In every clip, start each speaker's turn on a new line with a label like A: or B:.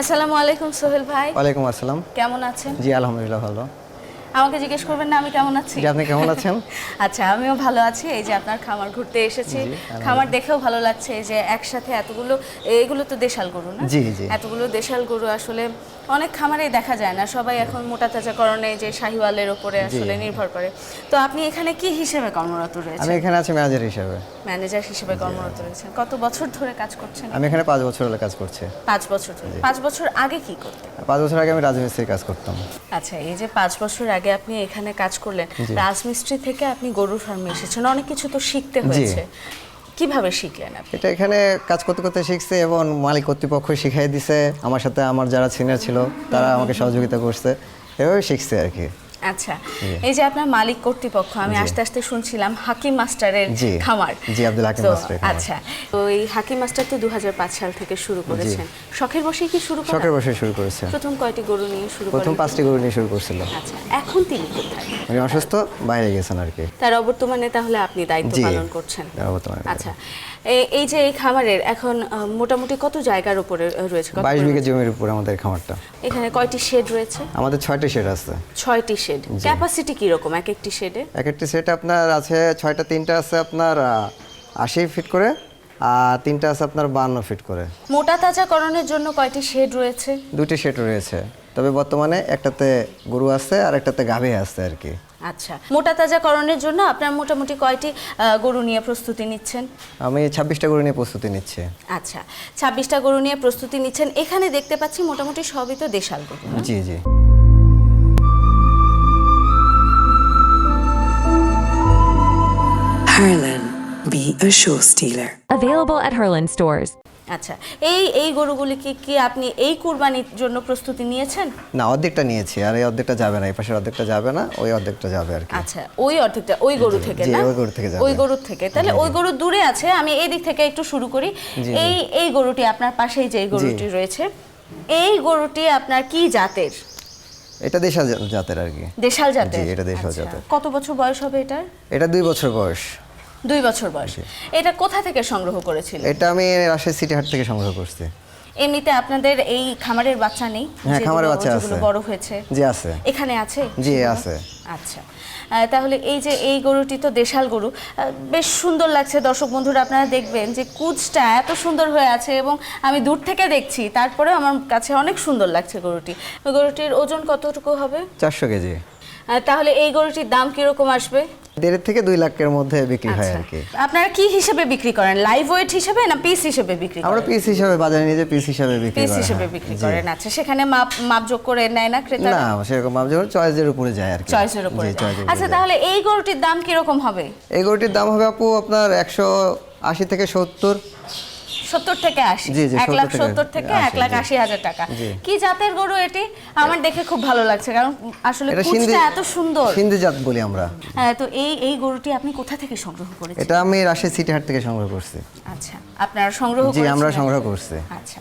A: আসসালামু আলাইকুম সোহেল ভাই।
B: ওয়ালাইকুম আসসালাম।
A: কেমন আছেন?
B: জি আলহামদুলিল্লাহ ভালো।
A: আমাকে জিজ্ঞেস করবেন না আমি কেমন আছি?
B: আপনি কেমন আছেন?
A: আচ্ছা আমিও ভালো আছি। এই যে আপনার খামার ঘুরতে এসেছি। খামার দেখেও ভালো লাগছে যে একসাথে এতগুলো এগুলো তো দেশাল গরু না?
B: জি, জি।
A: এতগুলো দেশাল গরু আসলে অনেক খামারেই দেখা যায় না। সবাই এখন মোটা তাজাকরণে যে শাহিওয়ালের উপরে আসলে নির্ভর করে। তো আপনি এখানে কি হিসেবে কর্মরত
B: আমি এখানে আছি ম্যানেজার হিসেবে।
A: ম্যানেজার হিসেবে কর্মরত রয়েছেন। কত বছর ধরে কাজ করছেন?
B: আমি এখানে পাঁচ বছর হলে কাজ করছি।
A: পাঁচ বছর ধরে। পাঁচ বছর আগে কি করতেন?
B: পাঁচ বছর আগে আমি রাজমিস্ত্রির কাজ করতাম।
A: আচ্ছা এই যে পাঁচ বছর আগে আপনি এখানে কাজ করলেন রাজমিস্ত্রি থেকে আপনি গরু ফার্মে এসেছেন অনেক কিছু তো শিখতে হয়েছে। কীভাবে শিখলেন আপনি?
B: এটা এখানে কাজ করতে করতে শিখছে এবং মালিক কর্তৃপক্ষ শিখাই দিছে। আমার সাথে আমার যারা সিনিয়র ছিল তারা আমাকে সহযোগিতা করছে। এভাবে শিখছে আর কি।
A: আচ্ছা এই যে আপনার মালিক কর্তৃপক্ষ আমি আস্তে আস্তে শুনছিলাম হাকিম মাস্টারের খামার।
B: জি, আব্দুল হাকিম মাস্টারের
A: আচ্ছা তো এই হাকিম মাস্টার তো দু সাল থেকে শুরু করেছেন। শখের বসেই কি শুরু করেন?
B: শখের বসে শুরু করেছে।
A: প্রথম কয়টি গরু নিয়ে শুরু
B: প্রথম পাঁচটি গরু নিয়ে শুরু করছিল।
A: আচ্ছা এখন তিনি কোথায়?
B: উনি অসুস্থ বাইরে গেছেন আর কি।
A: তার অবর্তমানে তাহলে আপনি দায়িত্ব পালন করছেন।
B: তার বর্তমানে
A: আচ্ছা এই- যে এই খামারের এখন মোটামুটি কত জায়গার উপরে রয়েছে? কত
B: বাইশ
A: পরিমাণ?
B: বিঘা জমির উপর আমাদের খামারটা।
A: এখানে কয়টি শেড রয়েছে?
B: আমাদের ছয়টি শেড আছে।
A: ছয়টি শেড? ক্যাপাসিটি কি রকম এক একটি শেডে?
B: এক একটি সেট আপনার আছে ছয়টা তিনটা আছে আপনার আশি ফিট করে আর তিনটা আছে আপনার বান্ন ফিট করে।
A: মোটা তাজাকরণের জন্য কয়টি শেড রয়েছে?
B: দুটি শেড রয়েছে। তবে বর্তমানে একটাতে গরু আছে আর একটাতে গাভী আছে আর কি।
A: আচ্ছা। মোটা তাজাকরণের জন্য আপনার মোটামুটি কয়টি গরু নিয়ে প্রস্তুতি নিচ্ছেন?
B: আমি ছাব্বিশটা গরু নিয়ে প্রস্তুতি নিচ্ছি।
A: আচ্ছা। ছাব্বিশটা গরু নিয়ে প্রস্তুতি নিচ্ছেন। এখানে দেখতে পাচ্ছি মোটামুটি সবই তো দেশাল গরু
B: জি জি।
C: A show stealer.
D: Available at Herland stores.
A: আচ্ছা এই এই গরুগুলিকে কি আপনি এই কুরবানির জন্য প্রস্তুতি নিয়েছেন?
B: না অর্ধেকটা নিয়েছি আর এই অর্ধেকটা যাবে না এই পাশের অর্ধেকটা যাবে না ওই অর্ধেকটা যাবে আর কি।
A: আচ্ছা ওই অর্ধেকটা ওই গরু থেকে না?
B: ওই গরু থেকে যাবে।
A: ওই গরুর থেকে তাহলে ওই গরু দূরে আছে আমি এই দিক থেকে একটু শুরু করি। এই এই গরুটি আপনার পাশেই যে গরুটি রয়েছে এই গরুটি আপনার কি জাতের?
B: এটা দেশাল জাতের আর কি।
A: দেশাল জাতের?
B: জি, এটা দেশাল
A: আচ্ছা।
B: জাতের।
A: কত বছর বয়স হবে এটার?
B: এটা দুই বছর বয়স।
A: দুই বছর বয়স। এটা কোথা থেকে সংগ্রহ করেছিল
B: এটা আমি রাজশাহী সিটি হাট থেকে সংগ্রহ করছি।
A: এমনিতে আপনাদের এই খামারের বাচ্চা নেই?
B: হ্যাঁ, খামারের বাচ্চা আছে।
A: বড় হয়েছে।
B: জি আছে।
A: এখানে আছে?
B: জি, আছে।
A: আচ্ছা। তাহলে এই যে এই গরুটি তো দেশাল গরু। বেশ সুন্দর লাগছে। দর্শক বন্ধুরা আপনারা দেখবেন যে কুচটা এত সুন্দর হয়ে আছে এবং আমি দূর থেকে দেখছি। তারপরে আমার কাছে অনেক সুন্দর লাগছে গরুটি। গরুটির ওজন কতটুকু হবে?
B: চারশো কেজি।
A: তাহলে এই গরুটির দাম কীরকম আসবে?
B: দেড় থেকে দুই লাখের মধ্যে বিক্রি হয়
A: আচ্ছা।
B: আর কি
A: আপনারা কি হিসেবে বিক্রি করেন? লাইভ ওয়েট হিসেবে না পিস হিসেবে বিক্রি
B: আমরা পিস হিসেবে বাজারে নিয়ে পিস হিসেবে বিক্রি
A: পিস হিসেবে বিক্রি করেন। আচ্ছা সেখানে মাপ মাপযোগ করে নেয় না ক্রেতা
B: না সেরকম মাপ যোগ চয়েসের উপরে যায় আর কি
A: চয়েসের উপরে আচ্ছা তাহলে এই গরুটির দাম কি রকম হবে?
B: এই গরুটির দাম হবে আপু আপনার একশো আশি থেকে সত্তর।
A: সত্তর থেকে আশি। এক লাখ সত্তর থেকে এক লাখ আশি হাজার টাকা। কি জাতের গরু এটি? আমার দেখে খুব ভালো লাগছে কারণ আসলে কুচটা এত সুন্দর।
B: সিন্ধি জাত বলি আমরা।
A: হ্যাঁ, তো এই এই গরুটি আপনি কোথা থেকে সংগ্রহ করেছেন?
B: এটা আমি রাশি সিটি হাট থেকে সংগ্রহ করছি।
A: আচ্ছা আপনারা সংগ্রহ
B: জি আমরা সংগ্রহ করছি।
A: আচ্ছা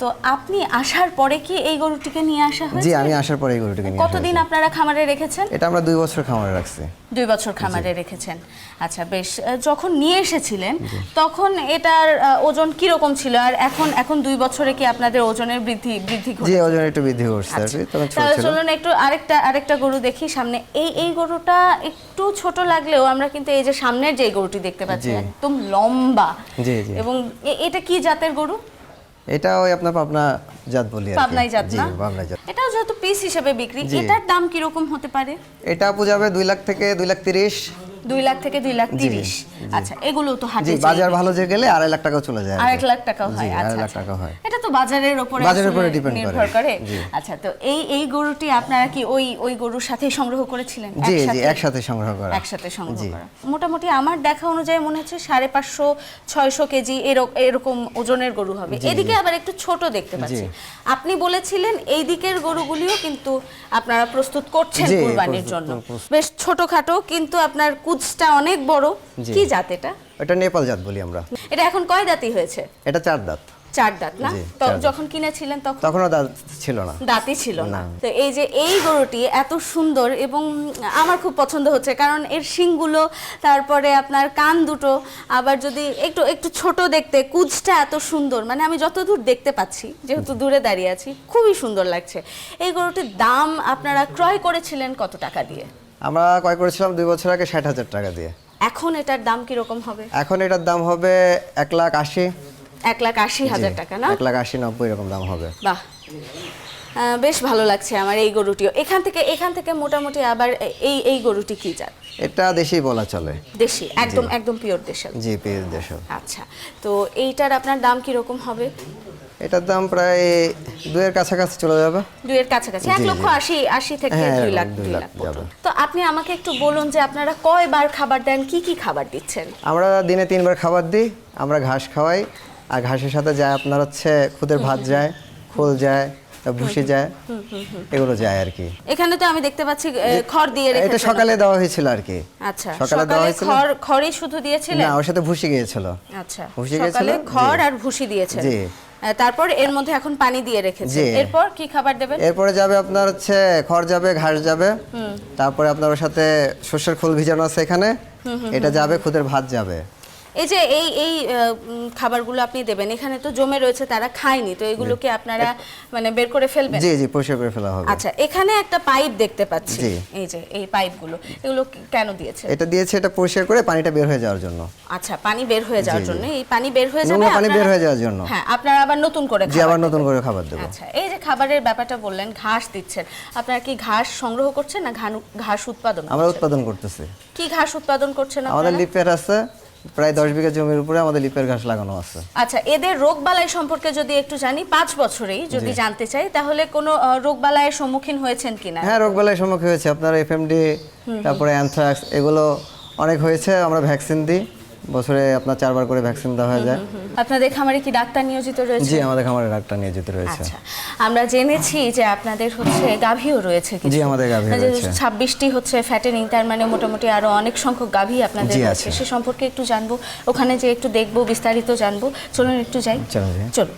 A: তো আপনি আসার পরে কি এই গরুটিকে নিয়ে আসা
B: জি আমি আসার পরে এই গরুটিকে নিয়ে আসা
A: কতদিন আপনারা খামারে রেখেছেন?
B: এটা আমরা দুই বছর খামারে রাখছি।
A: দুই বছর খামারে রেখেছেন। আচ্ছা বেশ যখন নিয়ে এসেছিলেন তখন এটার ওজন কীরকম ছিল? আর এখন এখন দুই বছরে কি আপনাদের ওজনের বৃদ্ধি বৃদ্ধি
B: জি ওজন একটু বৃদ্ধি আর
A: আচ্ছা,
B: কি তখন ছোট
A: তাহলে
B: ছিল।
A: চলুন একটু আরেকটা আরেকটা গরু দেখি সামনে। এই এই গরুটা একটু ছোট লাগলেও আমরা কিন্তু এই যে সামনের যে গরুটি দেখতে পাচ্ছি একদম লম্বা।
B: জি, জি।
A: এবং এটা কি জাতের গরু?
B: এটা ওই আপনার পাবনা জাত বলি আর
A: পাবনাই জাত না?
B: পাবনাই জাত।
A: এটাও যেহেতু পিস হিসেবে বিক্রি এটার দাম কীরকম হতে পারে?
B: এটা আপু যাবে দুই লাখ থেকে দুই লাখ তিরিশ।
A: দুই লাখ থেকে দুই লাখ
B: জি,
A: তিরিশ। আচ্ছা এগুলো তো হাটে
B: বাজার ভালো যে গেলে আড়াই লাখ টাকাও চলে যায়।
A: আরেক। লাখ টাকাও হয়
B: আড়াই লাখ
A: আচ্ছা।
B: টাকা হয়।
A: এটা তো বাজারের উপরে
B: বাজারের উপরে depend করে।
A: আচ্ছা তো এই এই গরুটি আপনারা কি ওই ওই গরুর সাথে সংগ্রহ করেছিলেন?
B: জি জি
A: একসাথে?
B: একসাথে সংগ্রহ করা।
A: একসাথে সংগ্রহ করা। মোটামুটি আমার দেখা অনুযায়ী মনে হচ্ছে সাড়ে পাঁচশো ছয়শো কেজি এরকম ওজনের গরু হবে। এদিকে আবার একটু ছোট দেখতে পাচ্ছি। আপনি বলেছিলেন এই দিকের গরুগুলিও কিন্তু আপনারা প্রস্তুত করছেন কুরবানির জন্য। বেশ ছোটখাটো কিন্তু আপনার কুচটা অনেক বড়। কি জাত এটা?
B: এটা নেপাল জাত বলি আমরা।
A: এটা এখন কয় দাঁতই হয়েছে?
B: এটা চার দাঁত।
A: চার দাঁত না? তো যখন কিনেছিলেন তখন?
B: তখনও দাঁত ছিল না।
A: দাঁতই ছিল না।
B: না।
A: তো এই যে এই গরুটি এত সুন্দর এবং আমার খুব পছন্দ হচ্ছে কারণ এর শিংগুলো তারপরে আপনার কান দুটো আবার যদি একটু একটু ছোট দেখতে কুচটা এত সুন্দর। মানে আমি যতদূর দেখতে পাচ্ছি যেহেতু দূরে দাঁড়িয়ে আছি খুবই সুন্দর লাগছে। এই গরুটির দাম আপনারা ক্রয় করেছিলেন কত টাকা দিয়ে?
B: আমরা ক্রয় করেছিলাম দুই বছর আগে ষাট হাজার টাকা দিয়ে।
A: এখন এটার দাম কীরকম হবে?
B: এখন এটার দাম হবে এক লাখ আশি।
A: এক লাখ আশি হাজার টাকা না?
B: এক লাখ আশি নব্বই এরকম দাম হবে।
A: বাহ। বেশ ভালো লাগছে আমার এই গরুটিও। এখান থেকে এখান থেকে মোটামুটি আবার এই এই গরুটি কি জাত?
B: এটা দেশেই বলা চলে।
A: দেশি একদম একদম পিওর দেশাল।
B: জি পিওর দেশ
A: আচ্ছা তো এইটার আপনার দাম কীরকম হবে?
B: এটার দাম প্রায় দুইয়ের কাছাকাছি চলে যাবে।
A: দুইয়ের কাছাকাছি এক লক্ষ। আশি আশি থেকে
B: হ্যাঁ,
A: দুই লাখ
B: দুই লাখ
A: তো আপনি আমাকে একটু বলুন যে আপনারা কয়বার খাবার দেন কি কি খাবার দিচ্ছেন?
B: আমরা দিনে তিনবার খাবার দিই আমরা ঘাস খাওয়াই আর ঘাসের সাথে যায় আপনার হচ্ছে খুদের ভাত যায় খোল যায় ভুসি যায়। এগুলো যায় আর কি।
A: এখানে তো আমি দেখতে পাচ্ছি খড় দিয়ে
B: এটা সকালে দেওয়া হয়েছিল আর কি।
A: আচ্ছা
B: সকালে দেওয়া হয়েছিল।
A: খড় খড়ই শুধু দিয়েছিলেন
B: না ওর সাথে ভুসি গিয়েছিল।
A: আচ্ছা
B: ভুসি
A: সকালে খড় আর ভুসি দিয়েছেন।
B: জি।
A: তারপর এর মধ্যে এখন পানি দিয়ে রেখেছেন।
B: জি।
A: এরপর কি খাবার দেবেন?
B: এরপরে যাবে আপনার হচ্ছে খড় যাবে ঘাস যাবে। তারপরে আপনার সাথে শস্যের খোল ভিজানো আছে এখানে। এটা যাবে খুদের ভাত যাবে।
A: এই যে এই এই খাবারগুলো আপনি দেবেন এখানে তো জমে রয়েছে তারা খায়নি তো এগুলোকে আপনারা মানে বের করে ফেলবেন?
B: জি জি পরিষ্কার করে ফেলা হবে।
A: আচ্ছা এখানে একটা পাইপ দেখতে পাচ্ছি। এই যে এই পাইপগুলো এগুলো কেন দিয়েছে
B: এটা দিয়েছে এটা পরিষ্কার করে পানিটা বের হয়ে যাওয়ার জন্য।
A: আচ্ছা পানি বের হয়ে যাওয়ার। জন্য। এই পানি বের হয়ে যাবে
B: পানি বের হয়ে যাওয়ার জন্য।
A: হ্যাঁ আপনারা আবার নতুন করে
B: জি আবার নতুন করে খাবার দেবো।
A: আচ্ছা এই যে খাবারের ব্যাপারটা বললেন ঘাস দিচ্ছেন। আপনারা কি ঘাস সংগ্রহ করছেন না ঘাস উৎপাদন
B: আমরা উৎপাদন করতেছি।
A: কি ঘাস উৎপাদন করছেন
B: আমাদের? লিপের আছে প্রায় দশ বিঘা জমির উপরে আমাদের লিপের ঘাস লাগানো আছে।
A: আচ্ছা এদের রোগ বালাই সম্পর্কে যদি একটু জানি পাঁচ বছরেই যদি জানতে চাই তাহলে কোনো রোগ রোগবালাইয়ের সম্মুখীন হয়েছেন কিনা?
B: হ্যাঁ রোগ বালায় সম্মুখীন হয়েছে। আপনার এফএমডি তারপরে অ্যানথ্রাক্স এগুলো অনেক হয়েছে আমরা ভ্যাকসিন দিই। বছরে আপনার চারবার করে ভ্যাকসিন দেওয়া হয়ে যায়।
A: আপনাদের খামারে কি ডাক্তার নিয়োজিত রয়েছে?
B: জি আমাদের খামারে ডাক্তার নিয়োজিত রয়েছে।
A: আচ্ছা আমরা জেনেছি যে আপনাদের হচ্ছে গাভীও রয়েছে কিছু।
B: জি, আমাদের গাভী
A: যে
B: রয়েছে।
A: ছাব্বিশটি হচ্ছে ফ্যাটেনিং তার মানে মোটামুটি আরও অনেক সংখ্যক গাভী আপনাদের
B: আছে।
A: সে সম্পর্কে একটু জানব। ওখানে যে একটু দেখব বিস্তারিত জানব। চলুন একটু যাই।
B: চলো যাই।
A: চলুন।